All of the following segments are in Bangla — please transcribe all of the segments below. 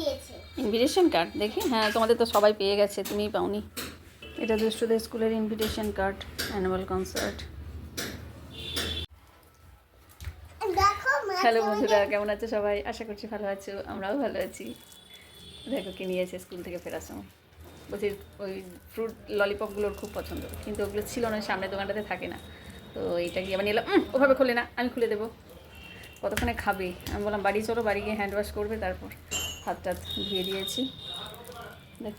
দিয়েছে। ইনভিটেশন কার্ড দেখি হ্যাঁ তোমাদের তো সবাই পেয়ে গেছে তুমিই পাওনি। এটা দুষ্টুদের স্কুলের invitation card annual concert hello বন্ধুরা কেমন আছো সবাই? আশা করছি ভালো আছো আমরাও ভালো আছি। দেখো কি নিয়েছে স্কুল থেকে ফেরার সময়। বলছি ওই ফ্রুট ললিপপগুলোর খুব পছন্দ কিন্তু ওগুলো ছিল না সামনের দোকানটাতে থাকে না। তো এইটা গিয়ে আবার নিলাম "উম, ওভাবে খুলে না আমি খুলে দেবো। কতক্ষণে খাবে? আমি বললাম বাড়ি চলো বাড়ি গিয়ে হ্যান্ড ওয়াশ করবে তারপর। হাত টাত ধুয়ে দিয়েছি। দেখ,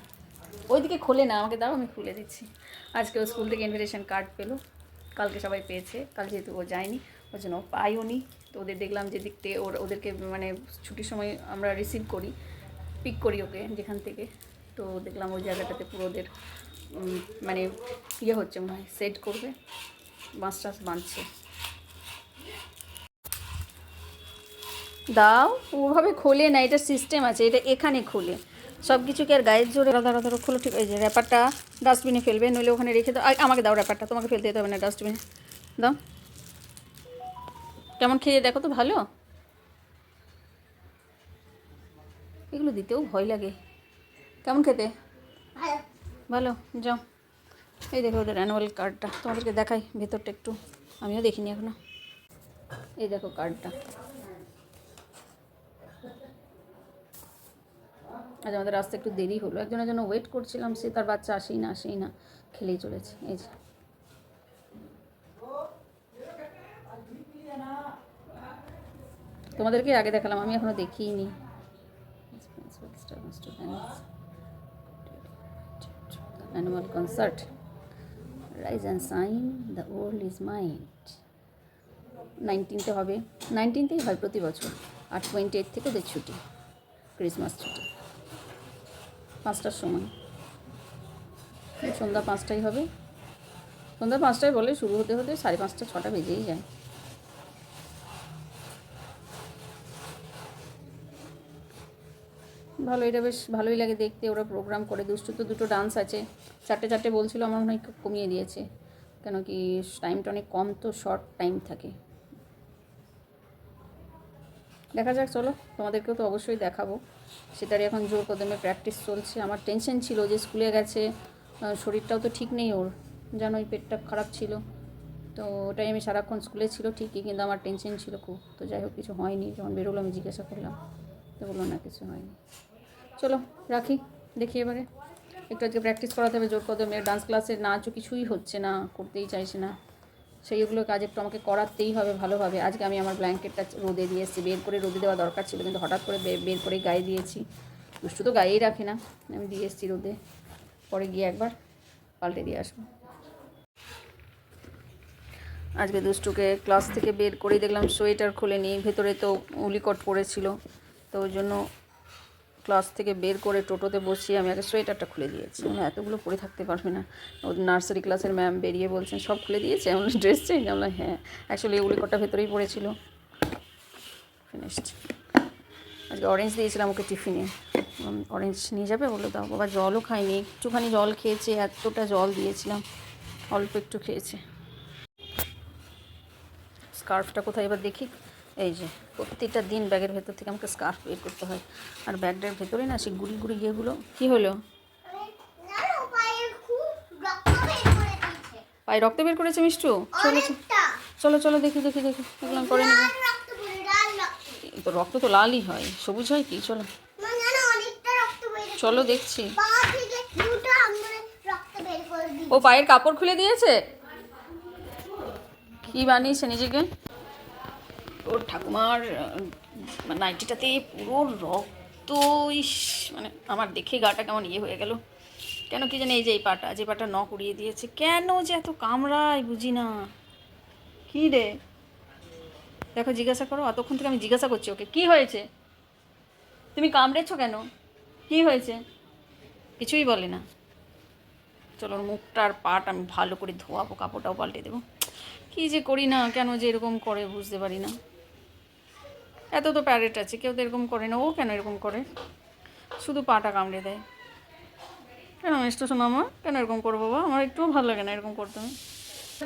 ওইদিকে খোলে না, আমাকে দাও, আমি খুলে দিচ্ছি। আজকে ও স্কুল থেকে ইনভিটেশন কার্ড পেল। কালকে সবাই পেয়েছে, কাল যেহেতু ও যায়নি, ওর জন্য পাইও নি। তো ওদের দেখলাম যে দিক থেকে ওর, ওদেরকে মানে ছুটির সময় আমরা রিসিভ করি পিক করি ওকে যেখান থেকে। তো দেখলাম ওই জায়গাটাতে পুরো ওদের মানে ইয়ে হচ্ছে মনে হয় সেট করবে। বাঁশ টাস বাঁধছে। দাও। ওভাবে খোলে না এটা সিস্টেম আছে এটা এখানে খোলে। সব কিছুকে আর গায়ের জোরে আলাদা আলাদা খোলো ঠিক এই যে র্যাপারটা ডাস্টবিনে ফেলবে নইলে ওখানে রেখে দাও। আমাকে দাও র্যাপারটা তোমাকে ফেলতে যেতে হবে না ডাস্টবিনে দাও। কেমন খেয়ে দেখো তো ভালো? এগুলো দিতেও ভয় লাগে। কেমন খেতে? ভালো। ভালো যাও। এই দেখো ওদের অ্যানুয়াল কার্ডটা তোমাদেরকে দেখাই ভেতরটা একটু। আমিও দেখিনি এখনও। এই দেখো কার্ডটা আজ আমাদের আসতে একটু দেরি হলো। একজনের জন্য ওয়েট করছিলাম, সে তার বাচ্চা আসেই না আসেই না, খেলেই চলেছে, এই যে। তোমাদেরকে আগে দেখালাম, আমি এখনও দেখিইনি annual concert rise and shine the world is mind নাইনটিনতে হবে। নাইনটিনতেই হয় প্রতি বছর, আর টোয়েন্টি এইট থেকে ওদের ছুটি ক্রিসমাস ছুটি। পাঁচটার সময়। সন্ধ্যা পাঁচটাই হবে। সন্ধ্যা পাঁচটায় বলে শুরু হতে হতে সাড়ে পাঁচটা, ছটা বেজেই যায়। ভালো, এটা বেশ ভালোই লাগে দেখতে। ওরা প্রোগ্রাম করে, দুষ্টু তো দুটো ডান্স আছে। চারটে চারটে বলছিল, আমার মনে হয় কমিয়ে দিয়েছে। কেন কি টাইমটা অনেক কম, তো শর্ট টাইম থাকে। দেখা যাক, চলো, তোমাদেরকেও তো অবশ্যই দেখাবো। সেটারই এখন জোর কদমে প্র্যাকটিস চলছে। আমার টেনশন ছিল যে স্কুলে গেছে শরীরটাও তো ঠিক নেই ওর। জানো ওই পেটটা খারাপ ছিল। তো ওটাই আমি সারাক্ষণ স্কুলে ছিল ঠিকই, কিন্তু আমার টেনশন ছিল খুব। তো যাই হোক, কিছু হয়নি। যখন বেরোলো আমি জিজ্ঞাসা করলাম, তো বলল, না, কিছু হয়নি। চলো, রাখি, দেখি এবারে। একটু আজকে প্র্যাকটিস করাতে হবে জোর কদমে। ডান্স ক্লাসের নাচও কিছুই হচ্ছে না, করতেই চাইছে না। সেইগুলো কাজ একটু আমাকে করাতেই হবে ভালোভাবে। আজকে আমি আমার ব্ল্যাঙ্কেটটা রোদে দিয়ে এসেছি। বের করে রোদে দেওয়া দরকার ছিল, কিন্তু হঠাৎ করে বের করে গায়ে দিয়েছি। দুষ্টু তো গায়েই রাখে না। আমি দিয়ে এসেছি রোদে। পরে গিয়ে একবার পাল্টে দিয়ে আসব। আজকে দুষ্টুকে ক্লাস থেকে বের করেই দেখলাম, সোয়েটার খুলে নিই ভেতরে তো উলিকট পড়েছিল। তো ওই জন্য ক্লাস থেকে বের করে টোটোতে বসিয়ে আমি আগে সোয়েটারটা খুলে দিয়েছি। মানে এতগুলো পরে থাকতে পারবে না। নার্সারি ক্লাসের ম্যাম বেরিয়ে বলছেন, সব খুলে দিয়েছে? এমন ড্রেস চেঞ্জ? আমরা হ্যাঁ অ্যাকচুয়ালি উলিকটটা ভেতরেই পড়েছিল। ফিনিশড আজকে অরেঞ্জ দিয়েছিলাম ওকে টিফিনে অরেঞ্জ নিয়ে যাবে? বলল, দাও, বাবা, জলও খাইনি। একটুখানি জল খেয়েছে, এতটা জল দিয়েছিলাম। অল্প একটু খেয়েছে। স্কার্ফটা কোথায়? এবার দেখি। এই যে প্রত্যেকটা দিন ব্যাগের ভেতর থেকে আমাকে স্কার্ফ বের করতে হয়। আর ব্যাগটার ভেতরে না সেই গুড়ি গুড়ি ইয়েগুলো কী হলো? জানো রক্ত বের পায়ে রক্ত বের করেছে মিষ্টু? চলো চলো চলো দেখি দেখি দেখি এগুলো করে নেব। তো রক্ত তো লালই হয় সবুজ হয় কি? চলো। চলো দেখছি। ও পায়ের কাপড় খুলে দিয়েছে? কি বানিয়েছে নিজেকে? ওর ঠাকুমার নাইটিটাতে পুরো রক্ত ইস মানে আমার দেখে গাটা কেমন ইয়ে হয়ে গেল। কেন কি জানি এই যে এই পাটা যে পাটা নখ উড়িয়ে দিয়েছে কেন যে এত কামড়ায় বুঝি না। কী রে? দেখো জিজ্ঞাসা করো অতক্ষণ থেকে আমি জিজ্ঞাসা করছি ওকে কি হয়েছে? তুমি কামড়েছো কেন? কি হয়েছে? কিছুই বলে না। চলো ওর মুখটা আর পাট আমি ভালো করে ধোয়াবো কাপড়টাও পাল্টে দেবো। কী যে করি না কেন যে এরকম করে বুঝতে পারি না। এত তো প্যারেট আছে, কেউ তো এরকম করে না। ও কেন এরকম করে? শুধু পাটা কামড়ে দেয়। কেন মিষ্টি শোনো আমার কেন এরকম করব বা আমার একটুও ভালো লাগে না এরকম করতে। আমি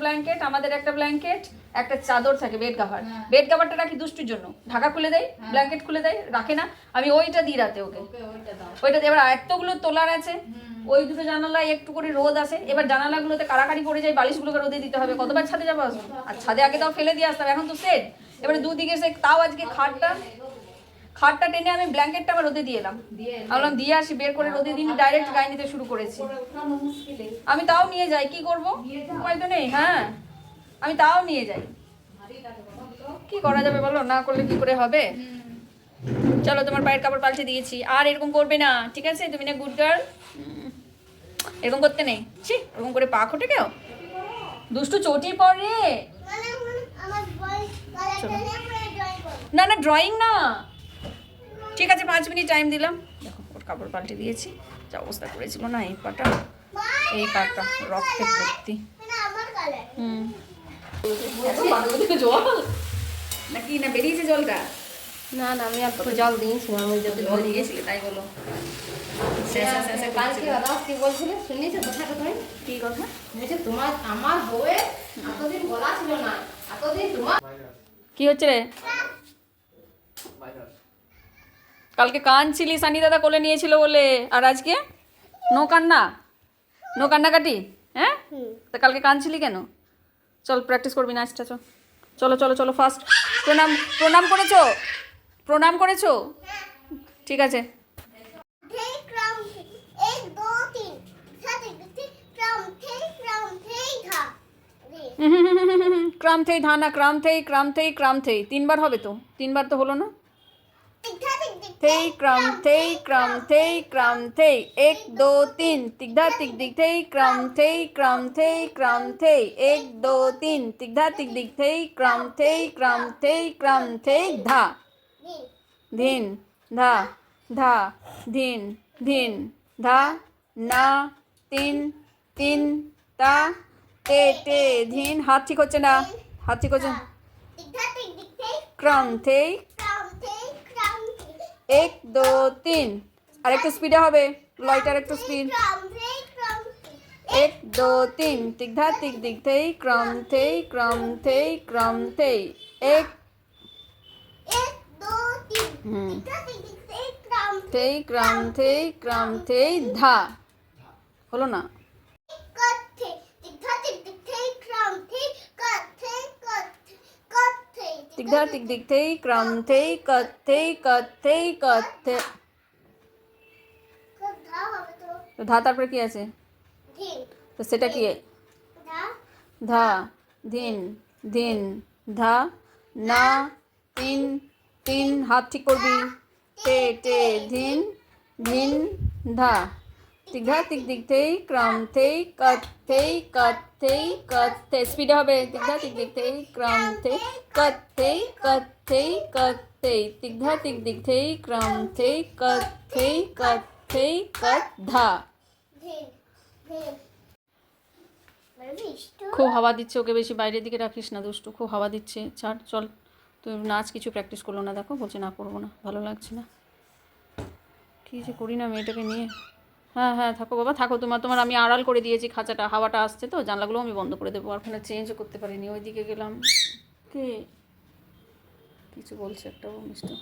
ব্ল্যাঙ্কেট আমাদের একটা ব্ল্যাঙ্কেট একটা চাদর থাকে বেড কাভার বেড কাভারটা রাখি দুষ্টুর জন্য। ঢাকা খুলে দেয় ব্ল্যাঙ্কেট খুলে দেয় রাখে না। আমি ওইটা দিই রাতে ওকে। ওইটা এবার এতগুলো তোলার আছে। ওই দুটো জানালায় একটু করে রোদ আসে এবার জানালাগুলোতে কারাকারি পড়ে যায় বালিশগুলোকে রোদে দিতে হবে। কতবার ছাদে যাব আর ছাদে আগে তাও ফেলে দিয়ে আসতাম এখন তো সেট এবারে দুদিকে সে তাও আজকে খাটটা খাটটা টেনে আমি ব্ল্যাঙ্কেটটা আবার রোদে দিয়ে এলাম। বললাম দিয়ে আসি বের করে রোদে দিন ডাইরেক্ট গায়ে নিতে শুরু করেছি। আমি তাও নিয়ে যাই কি করব? উপায় তো নেই হ্যাঁ। আমি তাও নিয়ে যাই। কি করা যাবে বলো? না করলে কি করে হবে? চলো তোমার পায়ের কাপড় পাল্টে দিয়েছি। আর এরকম করবে না ঠিক আছে? তুমি না গুড গার্ল এরকম করতে নেই। ছি এরকম করে পা খোটে কেউ? দুষ্টু চটি পড়ে মানে মানে না না ড্রয়িং না। ঠিক আছে পাঁচ মিনিট টাইম দিলাম। দেখো ওর কাপড় পাল্টে দিয়েছি। যা অবস্থা করেছিল না এই পাটা এই পাটা রক্তে ভর্তি। হুম। জল নাকি না বেরিয়েছে জলটা? না না আমি আর জল দিয়েছিলাম আমি যদি জল দিয়েছিলে তাই বলো। স্যাঁসা স্যাঁসা কালকে দাদা কি বলছিলে শুনিয়েছো কথাটা তুমি? কি কথা? বলছে তোমার আমার বউয়ের এতদিন বলা ছিল না এতদিন তোমার কি হচ্ছে রে? কালকে কাঁদছিলি সানি দাদা কোলে নিয়েছিল বলে। আর আজকে? নো কান্না? নো কান্নাকাটি? হ্যাঁ? তা কালকে কাঁদছিলি কেন? চল প্র্যাকটিস করবি নাচটা চল। চলো চলো চলো ফার্স্ট প্রণাম প্রণাম করেছ? প্রণাম করেছ? ঠিক আছে। ক্রাম থেই ধানা ক্রাম থেই ক্রাম থেই ক্রাম থেই। তিনবার হবে তো। তিনবার তো হলো না? થઈ ક્રમ થઈ ક્રમ થઈ ક્રમ થઈ એક દો તીન તિગ્ધા તિગ દિગ થઈ ક્રમ થઈ ક્રમ થઈ ક્રમ થઈ એક દો તીન તિગ્ધા તિગ દિગ થઈ ક્રમ થઈ ક્રમ થઈ ક્રમ થઈ ધા ધીન ધા ધા ધીન ધીન ધા ના তিন তিন তা তে তে ধিন হাত ঠিক হচ্ছে না হাত ঠিক হচ্ছে ক্রম থেই এক, দো, তিন। আর একটু স্পিডে হবে। লয়টার একটু স্পিড এক, দো, তিন। ধা তিক দিক, থেই, ক্রম থেই ক্রম থেই ক্রম, থেই। এক। থেই, ক্রম থেই ক্রম, থেই, ধা। হলো না? थे তিগধা তিক দিক থেই ক্রম থেই কত থেই কত থেই কত থে कट धा হবে তো তো ধা তারপরে কি আছে दिन তো সেটা কি धा ধা ধিন ধিন ধা না তিন তিন হাত ঠিক করবি টে টে ধিন ধিন ধা দীঘা তিক দিক থেই, ক্রম থেই, কত থেই কত থেই, কত থে স্পিডে হবে দীঘা তিক দিক থেই, ক্রম থেই, কত থেই কত থেই কত থেই। দীঘা তিক দিক থেই, ক্রম থেই, কত থেই কত থেই, কত ধা। খুব হাওয়া দিচ্ছে ওকে বেশি, বাইরের দিকে রাখিস না দুষ্টু, খুব হাওয়া দিচ্ছে। ছাড়, চল। তুই নাচ কিছু প্র্যাকটিস করল না, দেখো। বলছে না, করব না, ভালো লাগছে না। কী যে করি না মেয়েটাকে নিয়ে। হ্যাঁ হ্যাঁ থাকো বাবা থাকো তোমার তোমার আমি আড়াল করে দিয়েছি খাঁচাটা হাওয়াটা আসছে তো জানলাগুলো আমি বন্ধ করে দেবো। আর ওখানে চেঞ্জও করতে পারিনি ওইদিকে গেলাম। কে? কিছু বলছে একটা ও মিষ্টি।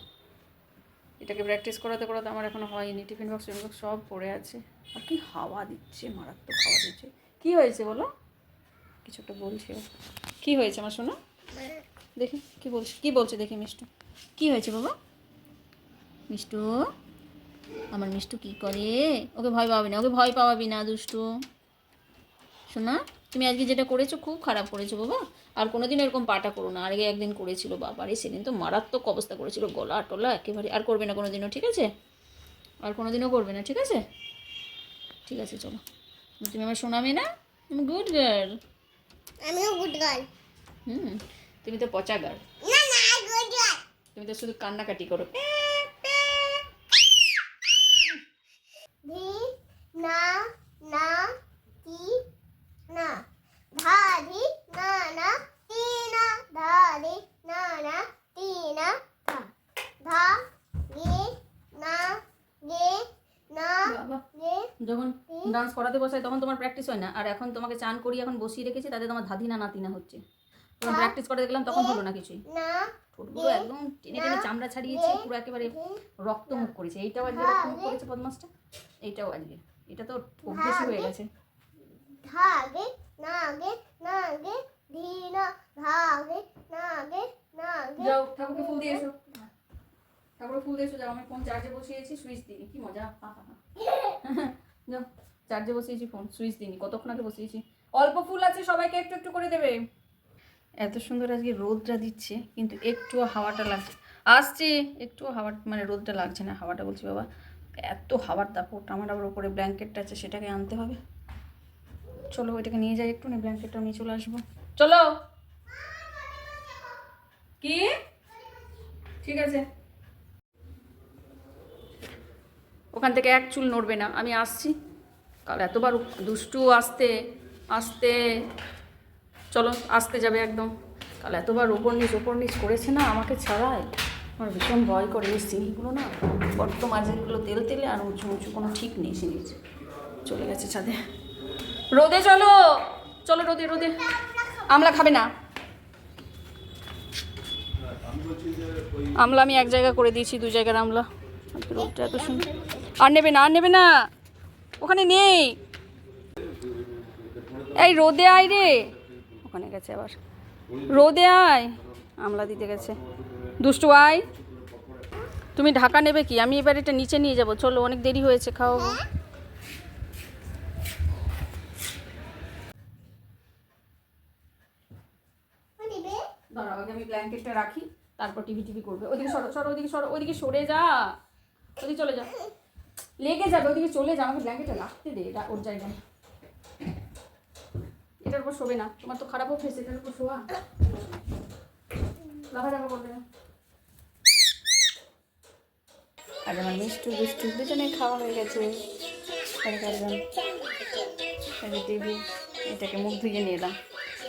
এটাকে প্র্যাকটিস করাতে করাতে আমার এখনও হয়নি টিফিন বক্স টিফিন বক্স সব পড়ে আছে। আর কি হাওয়া দিচ্ছে মারাত্মক হাওয়া দিচ্ছে। কি হয়েছে বলো? কিছু একটা বলছে। কি হয়েছে আমার শোনো? দেখি কি বলছে কি বলছে দেখি মিষ্টু। কি হয়েছে বাবা? মিষ্টু? আমার মিষ্টু কি করে? ওকে ভয় পাবি না ওকে ভয় পাওয়াবি না দুষ্টু। শোনা তুমি আজকে যেটা করেছ খুব খারাপ করেছ বাবা। আর কোনোদিন এরকম পাটা করো না। আগে একদিন করেছিল বাবারে সেদিন তো মারাত্মক অবস্থা করেছিল গলা টলা একেবারে। আর করবে না কোনোদিনও ঠিক আছে? আর কোনোদিনও করবে না ঠিক আছে? ঠিক আছে চলো। তুমি আমার শোনাবে না? গুড গার্ল আমিও গুড গার্ল হুম তুমি তো পচা গার্ল তুমি তো শুধু কান্নাকাটি করো ধি না না তি না। ধারি না না তি না। ধারি না না তি না ধা। ধা গে না গে না গে যখন ডান্স করাতে বসাই তখন তোমার প্র্যাকটিস হয় না। আর এখন তোমাকে চান করি এখন বসিয়ে রেখেছি তাতে তোমার ধাদি না নাতি না হচ্ছে। তখন প্র্যাকটিস করে দেখলাম তখন হলো না কিছুই। না ঠোঁটগুলো একদম টেনে টেনে চামড়া ছাড়িয়েছে পুরো একেবারে রক্ত মুখ করেছে। এইটাও আজকে রক্ত মুখ করেছে বদমাসটা। এইটাও আজকে। এটা তো অভ্যেসই হয়ে গেছে। ধাগে নাগে নাগে ধীনা ধাগে নাগে নাগে। যাও ঠাকুরকে ফুল দিয়ে এসো ঠাকুর ফুল দিয়ে এসো যাও আমি ফোন চার্জে বসিয়েছি সুইচ দিই কি মজা? হা হা হা। যাও চার্জে বসিয়েছি ফোন সুইচ দিইনি কতক্ষণ আগে বসিয়েছি? অল্প ফুল আছে সবাইকে একটু একটু করে দেবে। এত সুন্দর আজকে রোদটা দিচ্ছে কিন্তু একটুও হাওয়াটা লাগছে। আসছে একটুও হাওয়া মানে রোদটা লাগছে না হাওয়াটা বলছি বাবা। এত হাওয়ার দাপট আমার আবার ওপরে ব্ল্যাঙ্কেটটা আছে, সেটাকে আনতে হবে। চলো, ওইটাকে নিয়ে যাই একটু ব্ল্যাঙ্কেটটা নিয়ে চলে আসব। চলো! কি? ঠিক আছে। ওখান থেকে এক চুল নড়বে না, আমি আসছি। কাল এতবার দুষ্টু আসতে আসতে। চলো, আসতে যাবে একদম। কাল এতবার ওপর নিচ ওপর নিচ করেছে না আমাকে ছাড়ায়। আমার ভীষণ ভয় করে এই সিঁড়িগুলো না। বড্ড মাঝেগুলো তেল তেলে আর উঁচু উঁচু কোনো ঠিক নেই সিঁড়ির। চলে গেছে ছাদে। রোদে চলো। চলো রোদে রোদে। আমলা খাবে না। আমলা আমি এক জায়গা করে দিয়েছি, দু জায়গার আমলা। রোদটা এত সুন্দর আর নেবে না, আর নেবে না। ওখানে নেই। এই রোদে আয় রে। ওখানে গেছে আবার। রোদে আয়। আমলা দিতে গেছে। দুষ্টু আয় তুমি ঢাকা নেবে কি? আমি এবার এটা নিচে নিয়ে যাব। চলো, অনেক দেরি হয়েছে খাও দিবে দাঁড়াও আগে আমি ব্ল্যাঙ্কেটটা রাখি, তারপর টিভি টিভি করবে। ওদিকে সরো সরো, ওদিকে সরো সরে যা। ওদিকে চলে লেগে যাবে চলে ওর এটার উপর শোবে না। তোমার তো খারাপ অভ্যেস, এটার উপর শোয়া। লাফা করবে না। আর আমার মিষ্টি দুষ্টু দুজনে খাওয়া হয়ে গেছে। টিভি এটাকে মুখ ধুয়ে নিয়ে এলাম।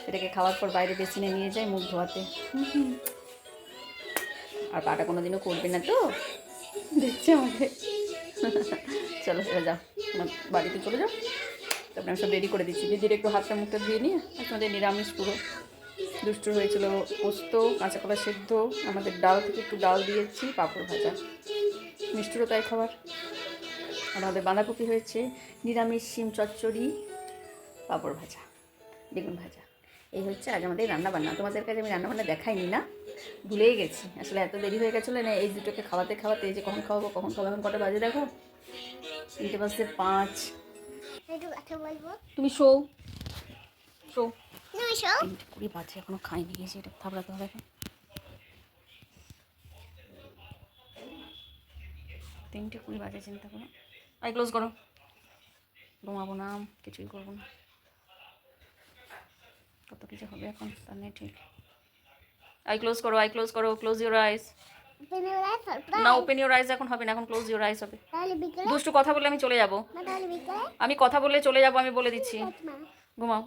এটাকে খাওয়ার পর বাইরে বেসিনে নিয়ে যাই মুখ ধোয়াতে। আর পাটা কোনো দিনও করবে না তো? দেখছে আমাকে। চলো এবার যাও। বাড়িতে চলে যাও। তারপরে আমি সব রেডি করে দিচ্ছি। দিদির একটু হাতটা মুখটা ধুয়ে নিয়ে তোমাদের নিরামিষ পুরো। দুষ্টু হয়েছিল পোস্ত কাঁচা কলা সেদ্ধ আমাদের ডাল থেকে একটু ডাল দিয়েছি পাঁপড় ভাজা। মিষ্টিরও তাই খাবার। আর আমাদের বাঁধাকপি হয়েছে নিরামিষ শিম চচ্চড়ি পাঁপড় ভাজা বেগুন ভাজা। এই হচ্ছে আজ আমাদের রান্না বান্না তোমাদের কাছে আমি রান্না বান্না দেখাইনি না ভুলেই গেছি। আসলে এত দেরি হয়ে গেছিল না এই দুটোকে খাওয়াতে খাওয়াতে এই যে কখন খাওয়াবো কখন খাওয়াবো এখন কটা বাজে দেখো? তিনটে বাজতে পাঁচ। তুমি শো শো। তিনটে কুড়ি বাজে এখনও খাইনি গেছি এটা থাবড়াতে হবে এখন। তিনটে কুড়ি বাজে চিন্তা করো। আই ক্লোজ করো। ঘুমাবো না কিছুই করব না। কত কিছু হবে এখন তার নেই ঠিক। আই ক্লোজ করো আই ক্লোজ করো ক্লোজ ইউর আইস। না ওপেন ইউর আইস এখন হবে না এখন ক্লোজ ইউর আইস হবে। দুষ্টু কথা বলে আমি চলে যাব। আমি কথা বললে চলে যাব আমি বলে দিচ্ছি। ঘুমাও।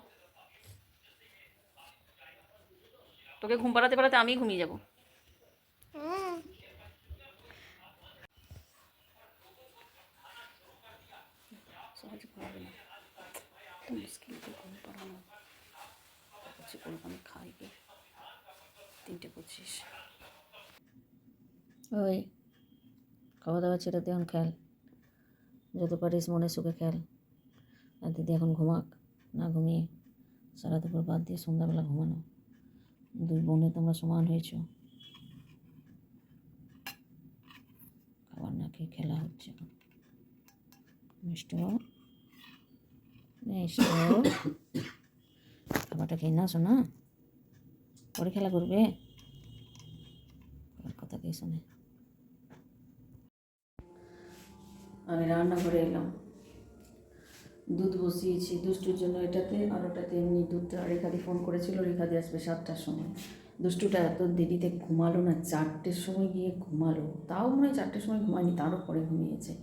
তোকে ঘুম পাড়াতে পাড়াতে আমি ঘুমিয়ে যাব। তিনটে ওই খাওয়া দাওয়া ছেড়ে দে এখন খেল। যত পারিস মনে সুখে খেল। আর দিদি এখন ঘুমাক, না ঘুমিয়ে। সারা দুপুর বাদ দিয়ে সন্ধ্যাবেলা ঘুমানো। দুই বোনে তোমরা সমান হয়েছ। খাবার না খেয়ে খেলা হচ্ছে। মিষ্টি মিষ্টি খাবারটা খেয়ে না শোনা পরে খেলা করবে। ওর কথা কে শোনে। আমি রান্নাঘরে এলাম। দুধ বসিয়েছি, দুষ্টুর জন্য এটাতে, আর ওটাতে এমনি দুধটা রেখাদি ফোন করেছিল, রেখাদি আসবে সাতটার সময়। দুষ্টুটা এত দেরিতে ঘুমালো না, চারটের সময় গিয়ে ঘুমালো। তাও মনে হয় চারটের সময় ঘুমায়নি, তারও পরে ঘুমিয়েছে।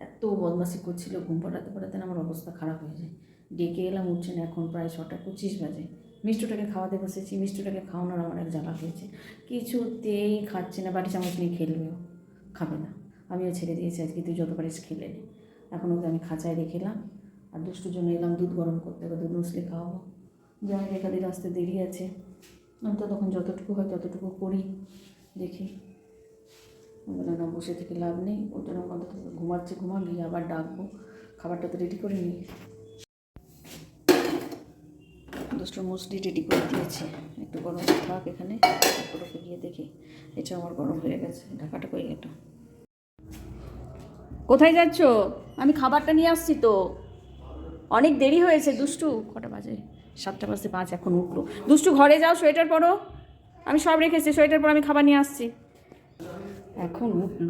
এত বদমাসি করছিল, ঘুম পাড়াতে পাড়াতে আমার অবস্থা খারাপ হয়ে যায়। ডেকে এলাম উঠছে না এখন প্রায় ছটা পঁচিশ বাজে। মিষ্টুটাকে খাওয়াতে বসেছি, মিষ্টুটাকে খাওয়ানোর আমার এক জ্বালা হয়েছে। কিছুতেই খাচ্ছে না বাড়ি চামচ নিয়ে খেলবেও খাবে না। আমিও ছেড়ে দিয়েছি, আজকে তুই যত পারিস খেলে নে। এখন ওকে আমি খাঁচায় রেখেলাম আর দুষ্টুর জন্য এলাম, দুধ গরম করতে হবে দুধ মুসলি খাওয়াবো। যাই রেখা দিন আসতে দেরি আছে, আমি তো তখন যতটুকু হয় ততটুকু করি, দেখি। বলে না বসে থেকে লাভ নেই ওর জন্য অন্তত ঘুমাচ্ছে ঘুমা গিয়ে আবার ডাকবো, খাবারটা তো রেডি করে নিই দুষ্টুর মুসলি রেডি করে দিয়েছি। একটু গরম থাক এখানে, তারপর গিয়ে দেখি। এটা আমার গরম হয়ে গেছে, ঢাকাটা কই এটা? কোথায় যাচ্ছ? আমি খাবারটা নিয়ে আসছি তো। অনেক দেরি হয়েছে, দুষ্টু। কটা বাজে? সাতটা বাজে পাঁচ এখন উঠল। দুষ্টু, ঘরে যাও, সোয়েটার পরো। আমি সব রেখেছি, সোয়েটার পর আমি খাবার নিয়ে আসছি। এখন উঠল।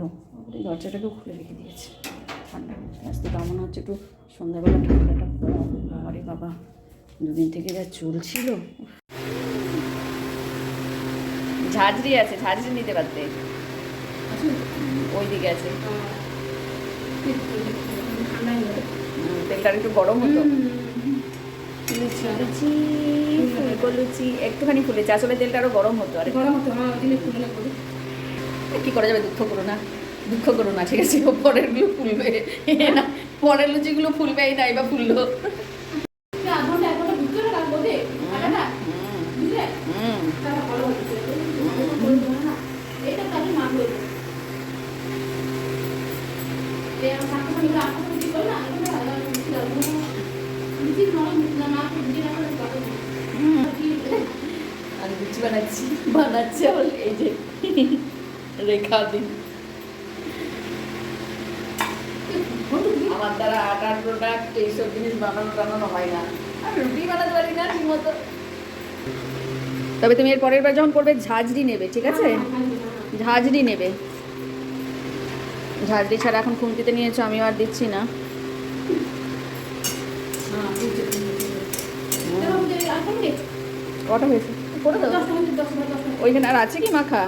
দরজাটাকেও খুলে রেখে দিয়েছে। ঠান্ডা আজকে তো মনে হচ্ছে একটু সন্ধ্যাবেলা ঠান্ডাটা কম। বাবারে বাবা, দুদিন থেকে যা চলছিল। ঝাঁঝরি আছে, ঝাঁঝরি নিতে পারতে। ওই দিকে আছে তেলটা একটু গরম হতো। লুচি একটুখানি ফুলেছে। আসলে তেলটা আরও গরম হতো আরে গরম হতো হ্যাঁ কি করা যাবে? দুঃখ করো না। দুঃখ করো না ঠিক আছে? পরেরগুলো ফুলবে। না পরের লুচিগুলো ফুলবে এই নাই বা ফুললো। দিন আমার দ্বারা আটার প্রোডাক্ট এইসব জিনিস বানানো টানানো হয় না। আর রুটি বানাতে পারি না ঠিক মতো তবে তুমি এর পরের বার যখন করবে ঝাঁঝরি নেবে ঠিক আছে? ঝাঁঝরি নেবে। ঝাঁঝরি ছাড়া এখন খুন্তিতে নিয়েছো আমিও আর দিচ্ছি না। কটা হয়েছে। ওইখানে আর আছে কি মাখা?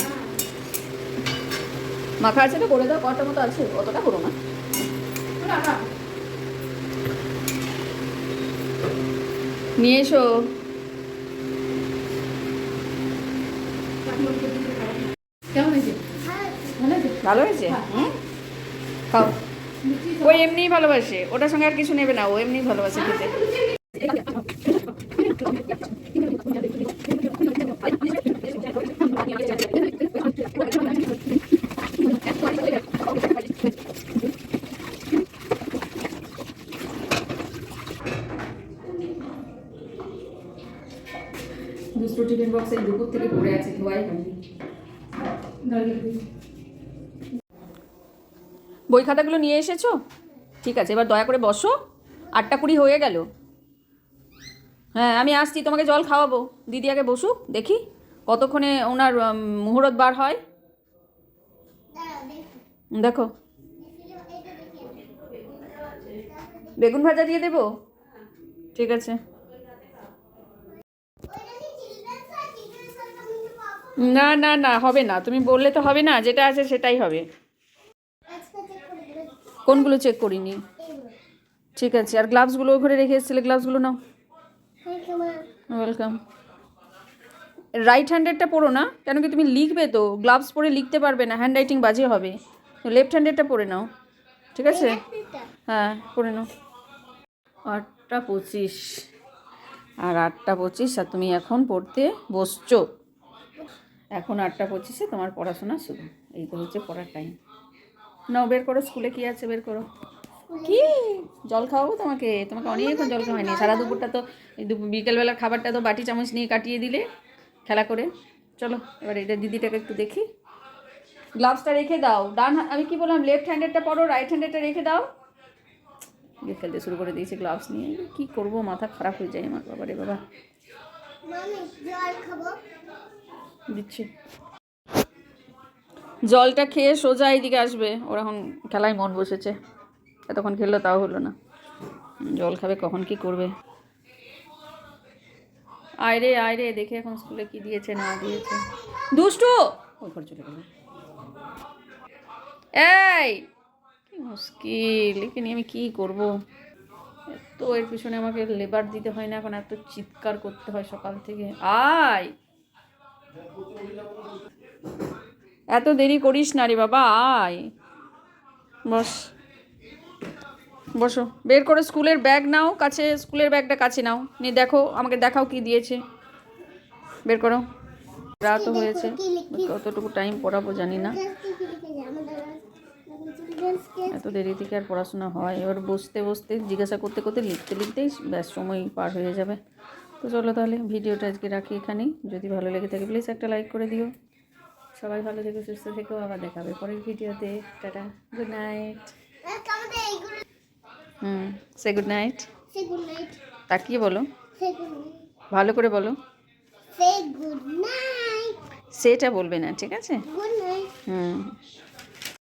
মাখা আছে তো করে দাও কটার মতো আছে অতটা করো না। নিয়ে এসো। ভালো হয়েছে? হুম? খাও। ও এমনিই ভালোবাসে ওটার সঙ্গে আর কিছু নেবে না ও এমনিই ভালোবাসে খেতে দুটো টিফিন বক্সে দুপুর থেকে পড়ে আছে ধোয়াই হয়নি বই খাতাগুলো নিয়ে এসেছ? ঠিক আছে, এবার দয়া করে বসো। আটটা কুড়ি হয়ে গেল। হ্যাঁ আমি আসছি, তোমাকে জল খাওয়াবো। দিদি আগে বসুক, দেখি কতক্ষণে ওনার মুহূর্ত বার হয়। দেখো। বেগুন ভাজা দিয়ে দেবো? ঠিক আছে। না না না, হবে না। তুমি বললে তো হবে না, যেটা আছে সেটাই হবে আজকে চেক করে দেবে কোনগুলো চেক করিনি? ঠিক আছে, আর গ্লাভসগুলো ঘরে রেখে এসেছিলে গ্লাভসগুলো নাও। ওয়েলকাম রাইট হ্যান্ডেডটা পড়ো না, কেন কি তুমি লিখবে তো গ্লাভস পরে লিখতে পারবে না হ্যান্ড রাইটিং বাজে হবে। লেফট হ্যান্ডেডটা পরে নাও, ঠিক আছে? হ্যাঁ পরে নাও। আটটা পঁচিশ, আর আটটা পঁচিশ, আর তুমি এখন পড়তে বসছো। এখন আটটা পঁচিশে তোমার পড়াশোনা শুরু, এই তো হচ্ছে পড়ার টাইম নাও বের করো স্কুলে কি আছে বের করো। কি? জল খাওয়াবো তোমাকে? তোমাকে অনেকক্ষণ জল খাওয়াইনি সারা দুপুরটা তো বিকেলবেলার খাবারটা তো বাটি চামচ নিয়ে কাটিয়ে দিলে খেলা করে। চলো এবার এটা দিদিটাকে একটু দেখি। গ্লাভসটা রেখে দাও। ডান আমি কি বললাম? লেফট হ্যান্ডেডটা পরো রাইট হ্যান্ডেডটা রেখে দাও। গিয়ে খেলতে শুরু করে দিয়েছে গ্লাভস নিয়ে। কি করব? মাথা খারাপ হয়ে যায় আমার বাবারে বাবা। মামি জল খাব। দিচ্ছি। জলটা খেয়ে সোজা এইদিকে আসবে। ওর এখন খেলায় মন বসেছে। এতক্ষণ খেললো, তাও হলো না। জল খাবে, কখন কি করবে? আয় রে আয় রে দেখে এখন স্কুলে কি দিয়েছে, না দিয়েছে। দুষ্টু! ওই ঘর চলে গেল। এই, কি মুশকিল, একে নিয়ে আমি কি করব? এত এর পিছনে আমাকে লেবার দিতে হয় না, এখন এত চিৎকার করতে হয় সকাল থেকে। আয়! এত দেরি করিস না রে বাবা, আয়। বস। বসো। বের করে স্কুলের ব্যাগ নাও, কাছে স্কুলের ব্যাগটা কাছে নাও। নিয়ে দেখো, আমাকে দেখাও কি দিয়েছে। বের করো। রাত হয়েছে। কতটুকু টাইম পড়াবো জানি না। এত দেরি থেকে আর পড়াশোনা হয়। এবার বসতে বসতে, জিজ্ঞাসা করতে করতে লিখতে লিখতেই ব্যাস, সময় পার হয়ে যাবে। তো চলো তাহলে, ভিডিওটা আজকে রাখি এখানেই। যদি ভালো লেগে থাকে প্লিজ একটা লাইক করে দিও। সবাই ভালো থেকো সুস্থ থেকো আবার দেখাবে পরের ভিডিওতে। Tata good night hmm say good night তাকিয়ে বলো। ভালো করে বলো। সেটা বলবে না ঠিক আছে? হুম।